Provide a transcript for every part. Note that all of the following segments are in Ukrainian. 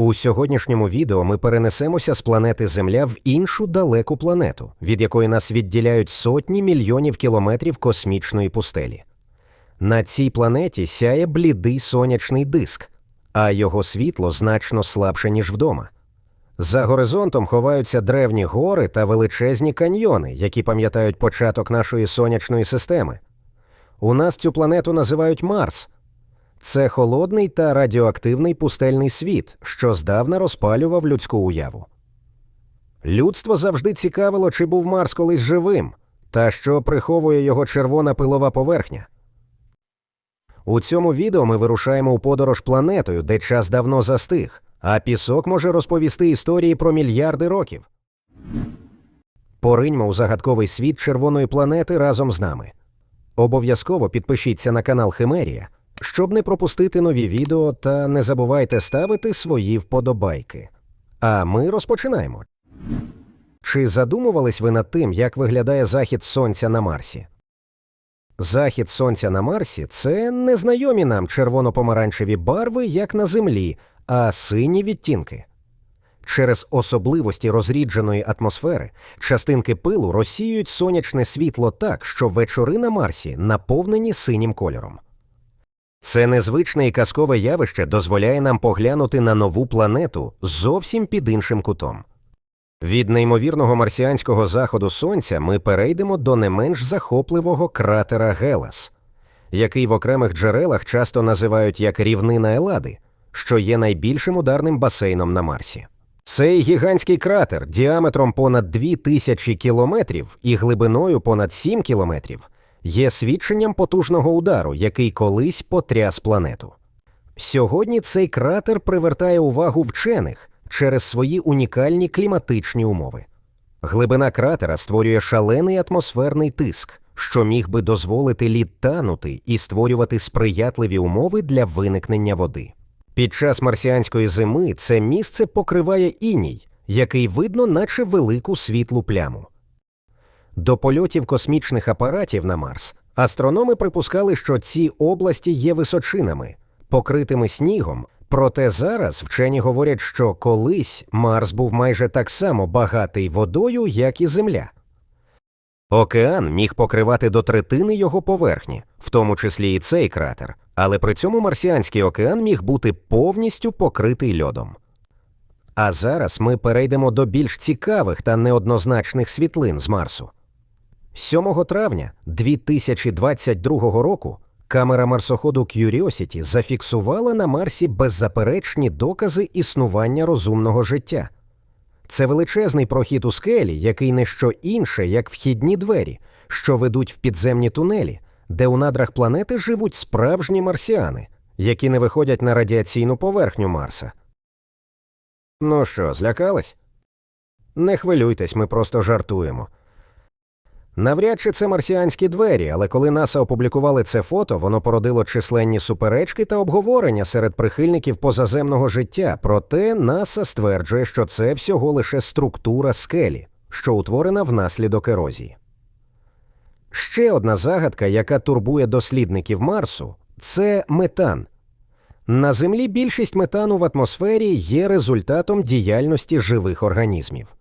У сьогоднішньому відео ми перенесемося з планети Земля в іншу далеку планету, від якої нас відділяють сотні мільйонів кілометрів космічної пустелі. На цій планеті сяє блідий сонячний диск, а його світло значно слабше, ніж вдома. За горизонтом ховаються древні гори та величезні каньйони, які пам'ятають початок нашої сонячної системи. У нас цю планету називають Марс. Це холодний та радіоактивний пустельний світ, що здавна розпалював людську уяву. Людство завжди цікавило, чи був Марс колись живим, та що приховує його червона пилова поверхня. У цьому відео ми вирушаємо у подорож планетою, де час давно застиг, а пісок може розповісти історії про мільярди років. Пориньмо у загадковий світ червоної планети разом з нами. Обов'язково підпишіться на канал Химерія, щоб не пропустити нові відео та не забувайте ставити свої вподобайки. А ми розпочинаємо. Чи задумувались ви над тим, як виглядає захід сонця на Марсі? Захід сонця на Марсі це незнайомі нам червоно-помаранчеві барви, як на Землі, а сині відтінки. Через особливості розрідженої атмосфери частинки пилу розсіюють сонячне світло так, що вечори на Марсі наповнені синім кольором. Це незвичне і казкове явище дозволяє нам поглянути на нову планету зовсім під іншим кутом. Від неймовірного марсіанського заходу сонця ми перейдемо до не менш захопливого кратера Гелас, який в окремих джерелах часто називають як рівнина Елади, що є найбільшим ударним басейном на Марсі. Цей гігантський кратер діаметром понад 2000 кілометрів і глибиною понад 7 кілометрів є свідченням потужного удару, який колись потряс планету. Сьогодні цей кратер привертає увагу вчених через свої унікальні кліматичні умови. Глибина кратера створює шалений атмосферний тиск, що міг би дозволити лід танути і створювати сприятливі умови для виникнення води. Під час марсіанської зими це місце покриває іній, який видно, наче велику світлу пляму. До польотів космічних апаратів на Марс астрономи припускали, що ці області є височинами, покритими снігом, проте зараз вчені говорять, що колись Марс був майже так само багатий водою, як і Земля. Океан міг покривати до третини його поверхні, в тому числі і цей кратер, але при цьому марсіанський океан міг бути повністю покритий льодом. А зараз ми перейдемо до більш цікавих та неоднозначних світлин з Марсу. 7 травня 2022 року камера марсоходу Curiosity зафіксувала на Марсі беззаперечні докази існування розумного життя. Це величезний прохід у скелі, який не що інше, як вхідні двері, що ведуть в підземні тунелі, де у надрах планети живуть справжні марсіани, які не виходять на радіаційну поверхню Марса. Ну що, злякались? Не хвилюйтесь, ми просто жартуємо. Навряд чи це марсіанські двері, але коли НАСА опублікували це фото, воно породило численні суперечки та обговорення серед прихильників позаземного життя. Проте НАСА стверджує, що це всього лише структура скелі, що утворена внаслідок ерозії. Ще одна загадка, яка турбує дослідників Марсу, це метан. На Землі більшість метану в атмосфері є результатом діяльності живих організмів.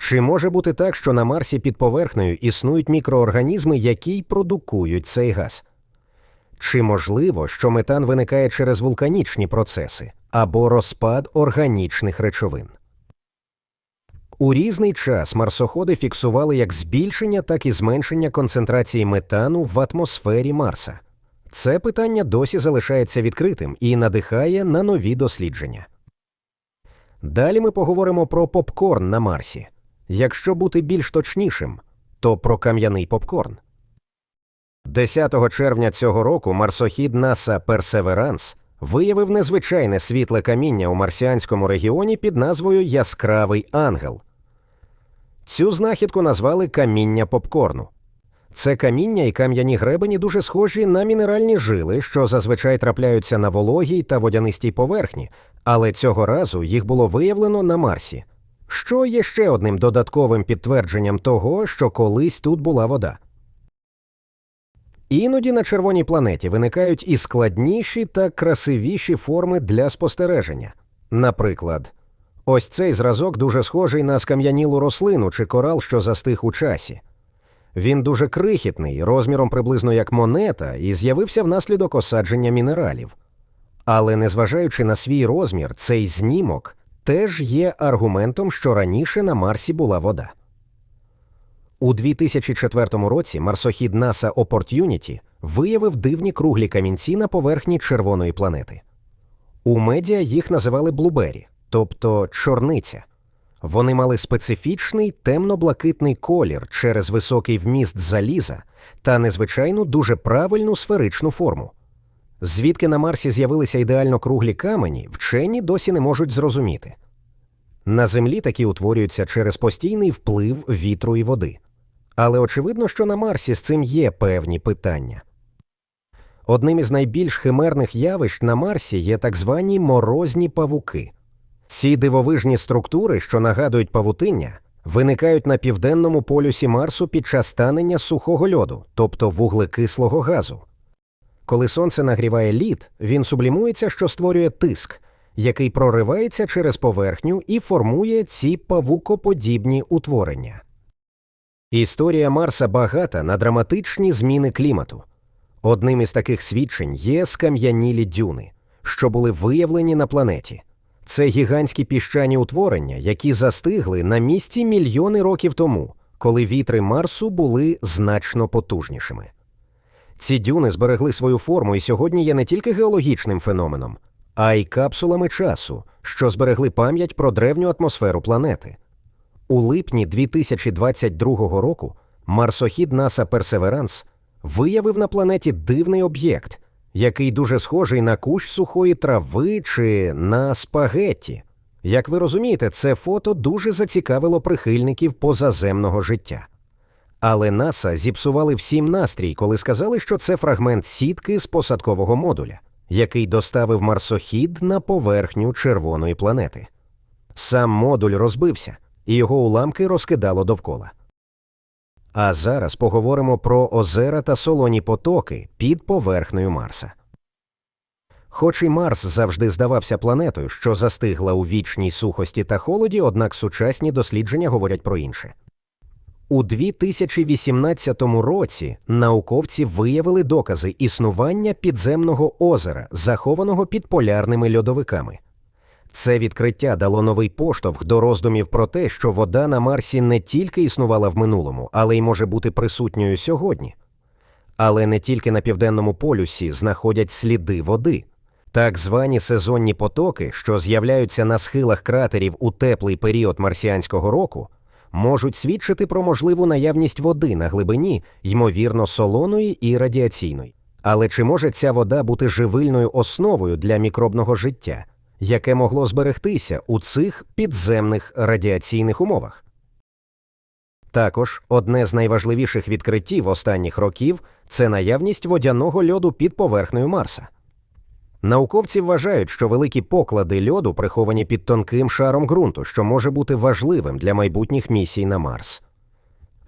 Чи може бути так, що на Марсі під поверхнею існують мікроорганізми, які й продукують цей газ? Чи можливо, що метан виникає через вулканічні процеси або розпад органічних речовин? У різний час марсоходи фіксували як збільшення, так і зменшення концентрації метану в атмосфері Марса. Це питання досі залишається відкритим і надихає на нові дослідження. Далі ми поговоримо про попкорн на Марсі. Якщо бути більш точнішим, то про кам'яний попкорн. 10 червня цього року марсохід НАСА Персеверанс виявив незвичайне світле каміння у марсіанському регіоні під назвою Яскравий ангел. Цю знахідку назвали каміння попкорну. Це каміння і кам'яні гребені дуже схожі на мінеральні жили, що зазвичай трапляються на вологій та водянистій поверхні, але цього разу їх було виявлено на Марсі що є ще одним додатковим підтвердженням того, що колись тут була вода. Іноді на червоній планеті виникають і складніші та красивіші форми для спостереження. Наприклад, ось цей зразок дуже схожий на скам'янілу рослину чи корал, що застиг у часі. Він дуже крихітний, розміром приблизно як монета, і з'явився внаслідок осадження мінералів. Але незважаючи на свій розмір, цей знімок теж є аргументом, що раніше на Марсі була вода. У 2004 році марсохід NASA Opportunity виявив дивні круглі камінці на поверхні червоної планети. У медіа їх називали блубері, тобто чорниця. Вони мали специфічний темно-блакитний колір через високий вміст заліза та незвичайну дуже правильну сферичну форму. Звідки на Марсі з'явилися ідеально круглі камені, вчені досі не можуть зрозуміти. На Землі такі утворюються через постійний вплив вітру і води. Але очевидно, що на Марсі з цим є певні питання. Одним із найбільш химерних явищ на Марсі є так звані морозні павуки. Ці дивовижні структури, що нагадують павутиння, виникають на південному полюсі Марсу під час танення сухого льоду, тобто вуглекислого газу. Коли сонце нагріває лід, він сублімується, що створює тиск, який проривається через поверхню і формує ці павукоподібні утворення. Історія Марса багата на драматичні зміни клімату. Одним із таких свідчень є скам'янілі дюни, що були виявлені на планеті. Це гігантські піщані утворення, які застигли на місці мільйони років тому, коли вітри Марсу були значно потужнішими. Ці дюни зберегли свою форму і сьогодні є не тільки геологічним феноменом, а й капсулами часу, що зберегли пам'ять про древню атмосферу планети. У липні 2022 року марсохід НАСА Персеверанс виявив на планеті дивний об'єкт, який дуже схожий на кущ сухої трави чи на спагетті. Як ви розумієте, це фото дуже зацікавило прихильників позаземного життя. Але НАСА зіпсували всім настрій, коли сказали, що це фрагмент сітки з посадкового модуля, який доставив марсохід на поверхню червоної планети. Сам модуль розбився, і його уламки розкидало довкола. А зараз поговоримо про озера та солоні потоки під поверхнею Марса. Хоч і Марс завжди здавався планетою, що застигла у вічній сухості та холоді, однак сучасні дослідження говорять про інше. У 2018 році науковці виявили докази існування підземного озера, захованого під полярними льодовиками. Це відкриття дало новий поштовх до роздумів про те, що вода на Марсі не тільки існувала в минулому, але й може бути присутньою сьогодні. Але не тільки на південному полюсі знаходять сліди води. Так звані сезонні потоки, що з'являються на схилах кратерів у теплий період марсіанського року, можуть свідчити про можливу наявність води на глибині, ймовірно, солоної і радіаційної. Але чи може ця вода бути живильною основою для мікробного життя, яке могло зберегтися у цих підземних радіаційних умовах? Також одне з найважливіших відкриттів останніх років це наявність водяного льоду під поверхнею Марса. Науковці вважають, що великі поклади льоду приховані під тонким шаром ґрунту, що може бути важливим для майбутніх місій на Марс.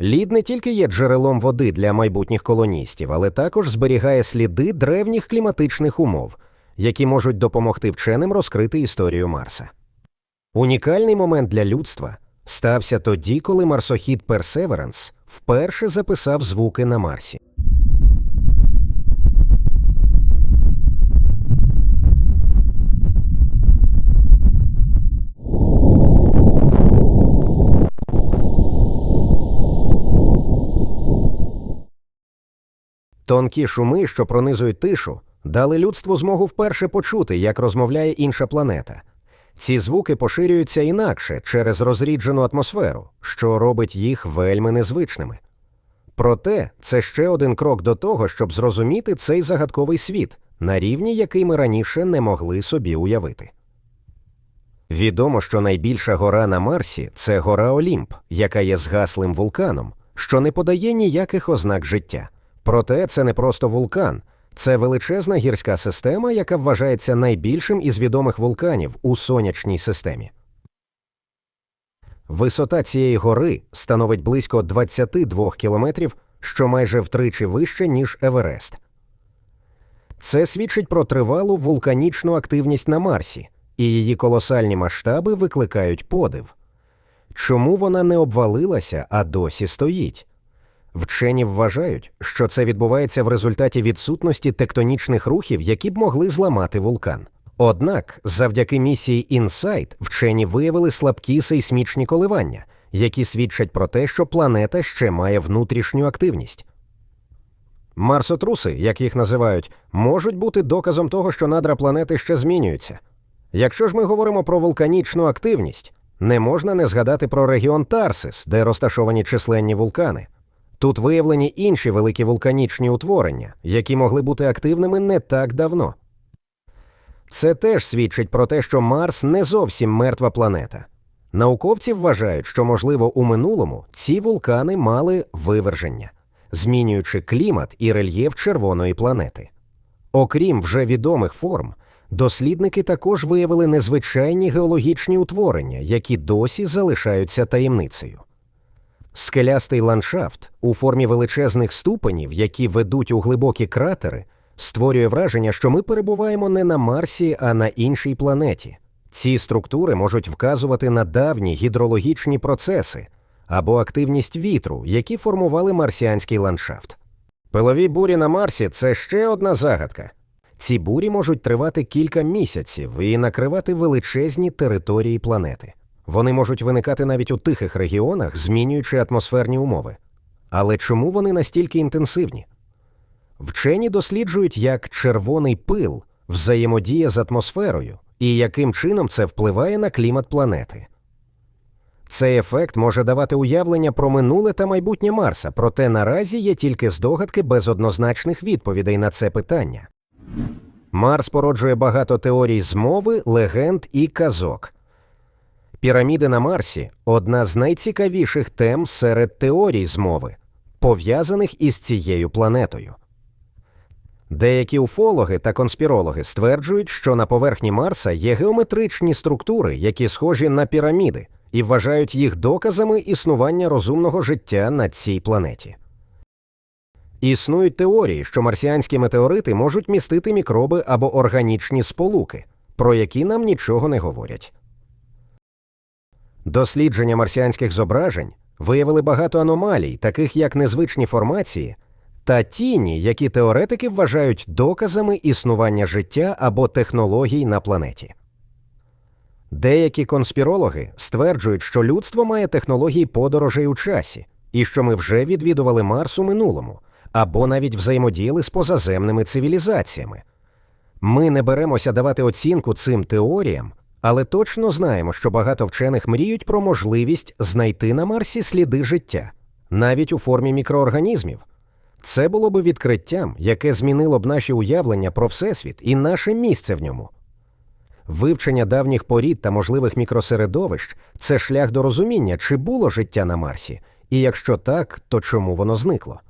Лід не тільки є джерелом води для майбутніх колоністів, але також зберігає сліди древніх кліматичних умов, які можуть допомогти вченим розкрити історію Марса. Унікальний момент для людства стався тоді, коли марсохід Персеверанс вперше записав звуки на Марсі. Тонкі шуми, що пронизують тишу, дали людству змогу вперше почути, як розмовляє інша планета. Ці звуки поширюються інакше через розріджену атмосферу, що робить їх вельми незвичними. Проте це ще один крок до того, щоб зрозуміти цей загадковий світ, на рівні, який ми раніше не могли собі уявити. Відомо, що найбільша гора на Марсі це гора Олімп, яка є згаслим вулканом, що не подає ніяких ознак життя. Проте це не просто вулкан, це величезна гірська система, яка вважається найбільшим із відомих вулканів у сонячній системі. Висота цієї гори становить близько 22 кілометрів, що майже втричі вище, ніж Еверест. Це свідчить про тривалу вулканічну активність на Марсі і її колосальні масштаби викликають подив. Чому вона не обвалилася, а досі стоїть? Вчені вважають, що це відбувається в результаті відсутності тектонічних рухів, які б могли зламати вулкан. Однак, завдяки місії InSight вчені виявили слабкі сейсмічні коливання, які свідчать про те, що планета ще має внутрішню активність. Марсотруси, як їх називають, можуть бути доказом того, що надра планети ще змінюються. Якщо ж ми говоримо про вулканічну активність, не можна не згадати про регіон Тарсис, де розташовані численні вулкани. Тут виявлені інші великі вулканічні утворення, які могли бути активними не так давно. Це теж свідчить про те, що Марс не зовсім мертва планета. Науковці вважають, що, можливо, у минулому ці вулкани мали виверження, змінюючи клімат і рельєф червоної планети. Окрім вже відомих форм, дослідники також виявили незвичайні геологічні утворення, які досі залишаються таємницею. Скелястий ландшафт у формі величезних ступенів, які ведуть у глибокі кратери, створює враження, що ми перебуваємо не на Марсі, а на іншій планеті. Ці структури можуть вказувати на давні гідрологічні процеси або активність вітру, які формували марсіанський ландшафт. Пилові бурі на Марсі це ще одна загадка. Ці бурі можуть тривати кілька місяців і накривати величезні території планети. Вони можуть виникати навіть у тихих регіонах, змінюючи атмосферні умови. Але чому вони настільки інтенсивні? Вчені досліджують, як червоний пил взаємодіє з атмосферою і яким чином це впливає на клімат планети. Цей ефект може давати уявлення про минуле та майбутнє Марса, проте наразі є тільки здогадки без однозначних відповідей на це питання. Марс породжує багато теорій змови, легенд і казок. Піраміди на Марсі одна з найцікавіших тем серед теорій змови, пов'язаних із цією планетою. Деякі уфологи та конспірологи стверджують, що на поверхні Марса є геометричні структури, які схожі на піраміди, і вважають їх доказами існування розумного життя на цій планеті. Існують теорії, що марсіанські метеорити можуть містити мікроби або органічні сполуки, про які нам нічого не говорять. Дослідження марсіанських зображень виявили багато аномалій, таких як незвичні формації та тіні, які теоретики вважають доказами існування життя або технологій на планеті. Деякі конспірологи стверджують, що людство має технології подорожей у часі, і що ми вже відвідували Марс у минулому, або навіть взаємодіяли з позаземними цивілізаціями. Ми не беремося давати оцінку цим теоріям, але точно знаємо, що багато вчених мріють про можливість знайти на Марсі сліди життя, навіть у формі мікроорганізмів. Це було би відкриттям, яке змінило б наші уявлення про Всесвіт і наше місце в ньому. Вивчення давніх порід та можливих мікросередовищ це шлях до розуміння, чи було життя на Марсі, і якщо так, то чому воно зникло.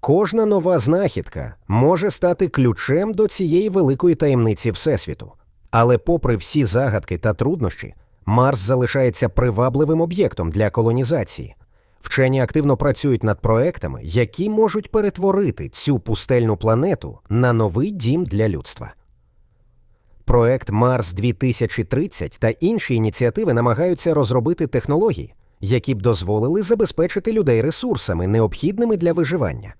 Кожна нова знахідка може стати ключем до цієї великої таємниці Всесвіту. Але, попри всі загадки та труднощі, Марс залишається привабливим об'єктом для колонізації. Вчені активно працюють над проектами, які можуть перетворити цю пустельну планету на новий дім для людства. Проект Марс 2030 та інші ініціативи намагаються розробити технології, які б дозволили забезпечити людей ресурсами, необхідними для виживання.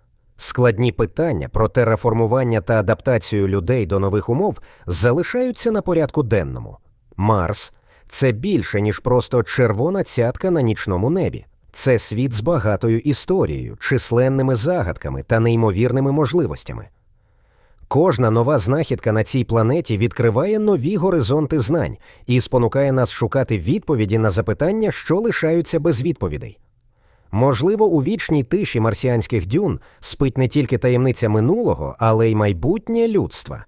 Складні питання про тераформування та адаптацію людей до нових умов залишаються на порядку денному. Марс це більше, ніж просто червона цятка на нічному небі. Це світ з багатою історією, численними загадками та неймовірними можливостями. Кожна нова знахідка на цій планеті відкриває нові горизонти знань і спонукає нас шукати відповіді на запитання, що лишаються без відповідей. Можливо, у вічній тиші марсіанських дюн спить не тільки таємниця минулого, але й майбутнє людства.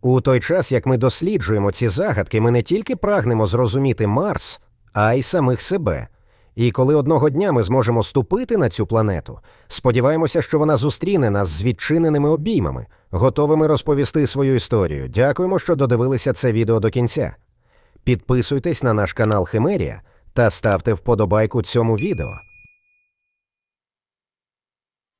У той час, як ми досліджуємо ці загадки, ми не тільки прагнемо зрозуміти Марс, а й самих себе. І коли одного дня ми зможемо ступити на цю планету, сподіваємося, що вона зустріне нас з відчиненими обіймами, готовими розповісти свою історію. Дякуємо, що додивилися це відео до кінця. Підписуйтесь на наш канал Химерія та ставте вподобайку цьому відео.